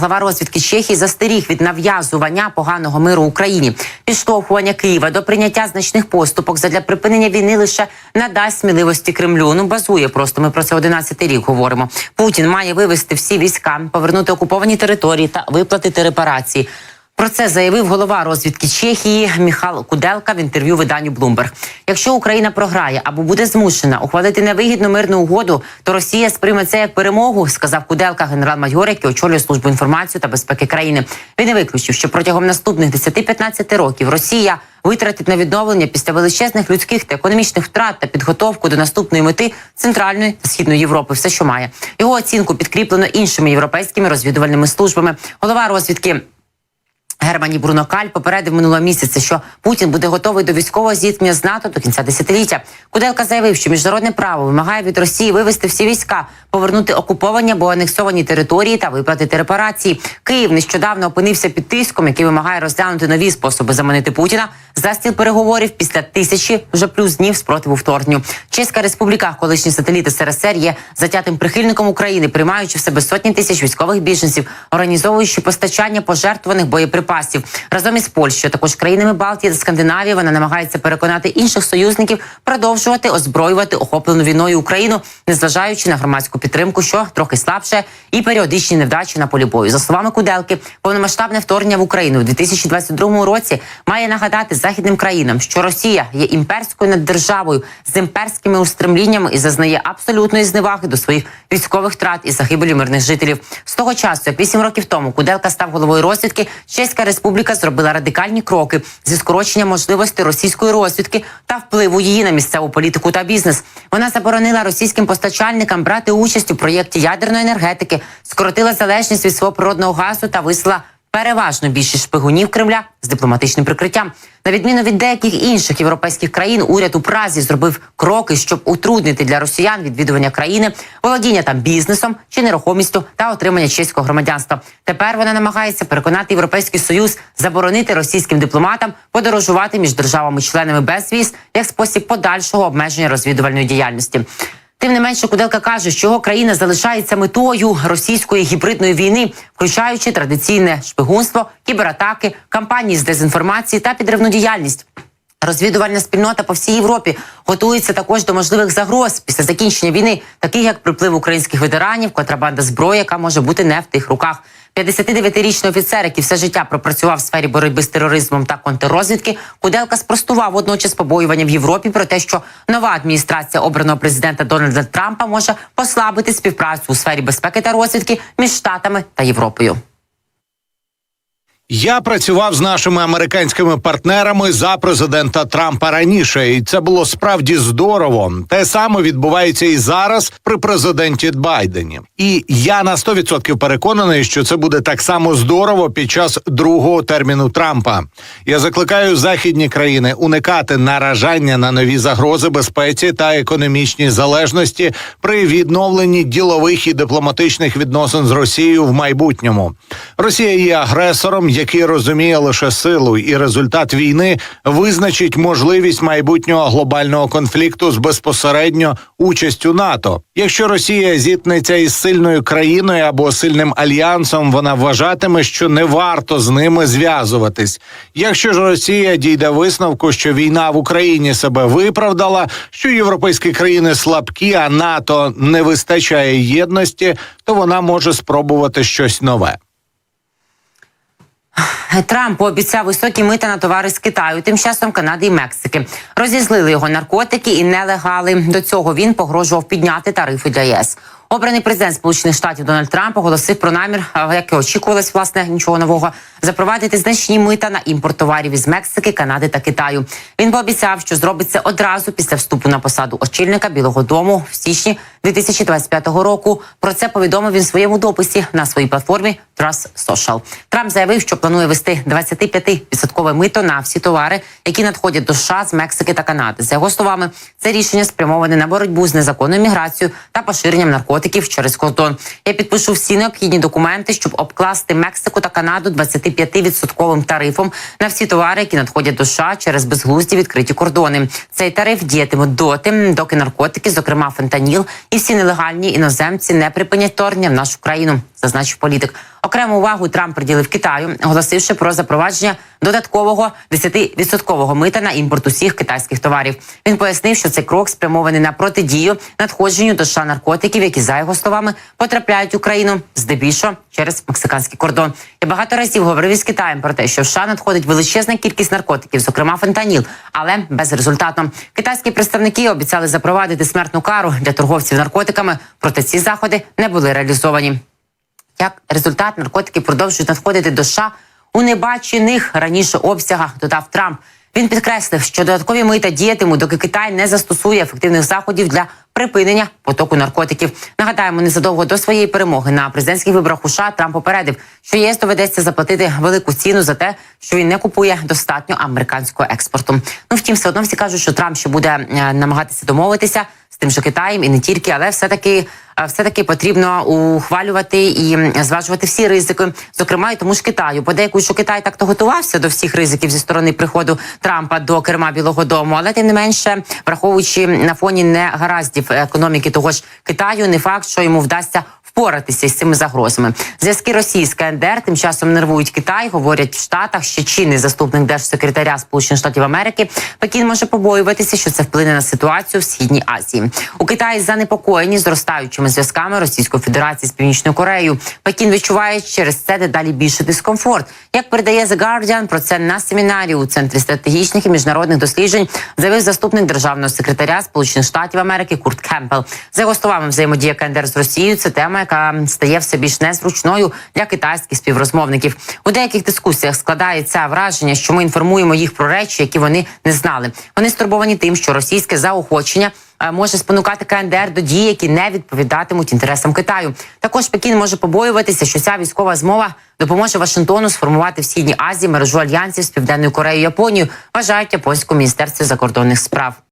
Глава розвідки Чехії застеріг від нав'язування поганого миру Україні. Підштовхування Києва до прийняття значних поступок задля припинення війни лише надасть сміливості Кремлю. Ну базує просто. Ми про це 11 рік говоримо. Путін має вивести всі війська, повернути окуповані території та виплатити репарації. Про це заявив голова розвідки Чехії Міхал Куделка в інтерв'ю виданню Bloomberg. Якщо Україна програє або буде змушена ухвалити невигідну мирну угоду, то Росія сприйме це як перемогу, сказав Куделка, генерал-майор, який очолює службу інформації та безпеки країни. Він не виключив, що протягом наступних 10-15 років Росія витратить на відновлення після величезних людських та економічних втрат та підготовку до наступної мети центральної та східної Європи. Все, що має його оцінку підкріплено іншими європейськими розвідувальними службами. Голова розвідки. Германі Брунокаль попередив минулого місяця, що Путін буде готовий до військового зіткнення з НАТО до кінця десятиліття. Куделка заявив, що міжнародне право вимагає від Росії вивести всі війська, повернути окуповані або анексовані території та виплатити репарації. Київ нещодавно опинився під тиском, який вимагає розглянути нові способи заманити Путіна за стіл переговорів після тисячі вже плюс днів спротиву вторгненню. Чеська республіка, колишній сателіт СРСР, є затятим прихильником України, приймаючи в себе сотні тисяч військових біженців, організовуючи постачання пожертвуваних боєприпасів разом із Польщею, також країнами Балтії та Скандинавії. Вона намагається переконати інших союзників продовжувати озброювати охоплену війною Україну, незважаючи на громадську підтримку, що трохи слабше, і періодичні невдачі на полі бою. За словами Куделки, повномасштабне вторгнення в Україну у 2022 році має нагадати західним країнам, що Росія є імперською наддержавою з імперськими устремліннями і зазнає абсолютної зневаги до своїх військових втрат і загибелі мирних жителів. З того часу, як вісім років тому, Куделка став головою розвідки, Чеська Республіка зробила радикальні кроки зі скорочення можливостей російської розвідки та впливу її на місцеву політику та бізнес. Вона заборонила російським постачальникам брати участь у проєкті ядерної енергетики, скоротила залежність від свого природного газу та вислала переважно більшість шпигунів Кремля з дипломатичним прикриттям. На відміну від деяких інших європейських країн, уряд у Празі зробив кроки, щоб утруднити для росіян відвідування країни, володіння там бізнесом чи нерухомістю та отримання чеського громадянства. Тепер вона намагається переконати європейський союз заборонити російським дипломатам подорожувати між державами-членами без віз як спосіб подальшого обмеження розвідувальної діяльності. Тим не менше, Куделка каже, що його країна залишається метою російської гібридної війни, включаючи традиційне шпигунство, кібератаки, кампанії з дезінформації та підривну діяльність. Розвідувальна спільнота по всій Європі готується також до можливих загроз після закінчення війни, таких як приплив українських ветеранів, контрабанда зброї, яка може бути не в тих руках. 59-річний офіцер, який все життя пропрацював в сфері боротьби з тероризмом та контррозвідки, Куделка спростував водночас побоювання в Європі про те, що нова адміністрація обраного президента Дональда Трампа може послабити співпрацю у сфері безпеки та розвідки між штатами та Європою. Я працював з нашими американськими партнерами за президента Трампа раніше, і це було справді здорово. Те саме відбувається і зараз при президенті Байдені. І я на 100% переконаний, що це буде так само здорово під час другого терміну Трампа. Я закликаю західні країни уникати наражання на нові загрози безпеці та економічній залежності при відновленні ділових і дипломатичних відносин з Росією в майбутньому. Росія є агресором який розуміє лише силу, і результат війни визначить можливість майбутнього глобального конфлікту з безпосередньо участю НАТО. Якщо Росія зіткнеться із сильною країною або сильним альянсом, вона вважатиме, що не варто з ними зв'язуватись. Якщо ж Росія дійде висновку, що війна в Україні себе виправдала, що європейські країни слабкі, а НАТО не вистачає єдності, то вона може спробувати щось нове. Трамп пообіцяв високі мита на товари з Китаю, тим часом Канади і Мексики. Розізлили його наркотики і нелегали. До цього він погрожував підняти тарифи для ЄС. Обраний президент Сполучених Штатів Дональд Трамп оголосив про намір, як і очікувалось, власне нічого нового, запровадити значні мита на імпорт товарів із Мексики, Канади та Китаю. Він пообіцяв, що зробить це одразу після вступу на посаду очільника Білого Дому в січні 2025 року. Про це повідомив він в своєму дописі на своїй платформі Trust Social. Трамп заявив, що планує вести 25% мито на всі товари, які надходять до США з Мексики та Канади. За його словами, це рішення спрямоване на боротьбу з незаконною міграцією та поширенням наркотиків через кордон. Я підпишу всі необхідні документи, щоб обкласти Мексику та Канаду 25% тарифом на всі товари, які надходять до США через безглузді відкриті кордони. Цей тариф діятиме доти, доки наркотики, зокрема фентаніл, і всі нелегальні іноземці не припинять вторгнення в нашу країну, зазначив політик. Окрему увагу Трамп приділив Китаю, оголосивши про запровадження додаткового 10% мита на імпорт усіх китайських товарів. Він пояснив, що цей крок спрямований на протидію надходженню до США наркотиків, які за його словами потрапляють в Україну здебільшого через мексиканський кордон. Я багато разів говорив із Китаєм про те, що в США надходить величезна кількість наркотиків, зокрема фентаніл, але безрезультатно. Китайські представники обіцяли запровадити смертну кару для торговців наркотиками, проте ці заходи не були реалізовані. Як результат, наркотики продовжують надходити до США у небачених раніше обсягах, додав Трамп. Він підкреслив, що додаткові мита діятимуть, доки Китай не застосує ефективних заходів для припинення потоку наркотиків. Нагадаємо, незадовго до своєї перемоги на президентських виборах у США Трамп попередив, що ЄС доведеться заплатити велику ціну за те, що він не купує достатньо американського експорту. Ну втім, все одно всі кажуть, що Трамп ще буде е, намагатися домовитися тим що Китаєм і не тільки, але все таки все таки потрібно ухвалювати і зважувати всі ризики, зокрема і тому ж Китаю. Подейкують, що Китай так то готувався до всіх ризиків зі сторони приходу Трампа до керма Білого Дому, але тим не менше, враховуючи на фоні негараздів економіки того ж Китаю, не факт, що йому вдасться впоратися із цими загрозами. Зв'язки Росії з КНДР тим часом нервують Китай. Говорять в Штатах, що чинний заступник держсекретаря Сполучених Штатів Америки Пекін може побоюватися, що це вплине на ситуацію в східній Азії. У Китаї занепокоєні зростаючими зв'язками Російської Федерації з Північною Кореєю. Пекін відчуває через це дедалі більше дискомфорт. Як передає The Guardian, про це на семінарі у центрі стратегічних і міжнародних досліджень заявив заступник державного секретаря Сполучених Штатів Америки Курт Кемпел. За його словами, взаємодія КНДР з Росією це тема, яка стає все більш незручною для китайських співрозмовників. У деяких дискусіях складається враження, що ми інформуємо їх про речі, які вони не знали. Вони стурбовані тим, що російське заохочення. е, Може спонукати КНДР до дій, які не відповідатимуть інтересам Китаю. Також Пекін може побоюватися, що ця військова змова допоможе Вашингтону сформувати в східній Азії мережу альянсів з південною Кореєю і Японією. Вважають японському міністерстві закордонних справ.